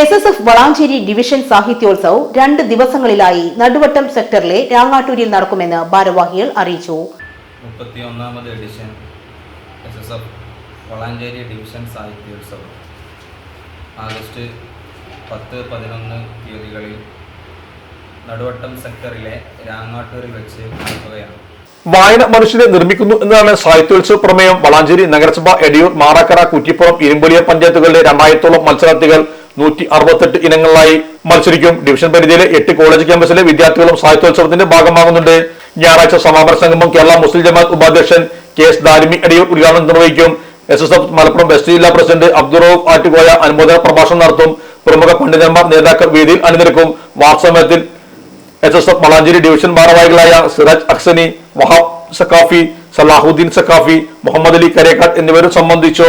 S S F Valanchery division Sahityotsav രണ്ട് ദിവസങ്ങളിലായി നടുവട്ടം സെക്ടറിലെ രാങ്ങാട്ടൂരിൽ നടക്കുമെന്ന് ഭാരവാഹികൾ അറിയിച്ചു. മുപ്പത്തി ഒന്നാമത് edition S S F Valanchery division സാഹിത്യോത്സവം. August പത്ത് പതിനൊന്ന് തീയതികളിൽ നടുവട്ടം സെക്ടറിലെ രാങ്ങാട്ടൂരിൽ വെച്ച് നടക്കുകയാണ്. വായന മനുഷ്യനെ നിർമ്മിക്കുന്നു എന്നതാണ് സാഹിത്യോത്സവ പ്രമേയം. വളാഞ്ചേരി നഗരസഭ എടിയൂർ മാറാക്കര കുറ്റിപ്പുറം ഇരുമ്പൊലിയ പഞ്ചായത്തുകളിലെ രണ്ടായിരത്തോളം മത്സരാർത്ഥികൾ നൂറ്റി അറുപത്തെട്ട് ഇനങ്ങളിലായി മത്സരിക്കും. ഡിവിഷൻ പരിധിയിലെ എട്ട് കോളേജ് ക്യാമ്പസിലെ വിദ്യാർത്ഥികളും സാഹിത്യോത്സവത്തിന്റെ ഭാഗമാകുന്നുണ്ട്. ഞായറാഴ്ച സമാപന സംഗമം കേരള മുസ്ലിം ജമാഅത്ത് ഉപാധ്യക്ഷൻ കെ എസ് ദാരിമി അടിയൂർ ഉദ്ഘാടനം നിർവഹിക്കും. S S F Malappuram west ജില്ലാ പ്രസിഡന്റ് അബ്ദുറൌഫ് ആറ്റുകോയ അനുമോദന പ്രഭാഷണം നടത്തും. പ്രമുഖ പണ്ഡിതന്മാർ നേതാക്കൾ വേദിയിൽ അണിനിരക്കും. വാർത്താസമയത്തിൽ S S F Valanchery division ഭാരവാഹികളായ സിറാജ് അക്സനി വഹാബ് സക്കാഫി സലാഹുദ്ദീൻ സക്കാഫി മുഹമ്മദ് അലി കരേക്കാട് എന്നിവരും സംബന്ധിച്ചു.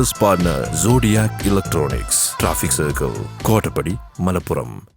business partner Zodiac Electronics, Traffic Circle, Kotapadi, Malappuram.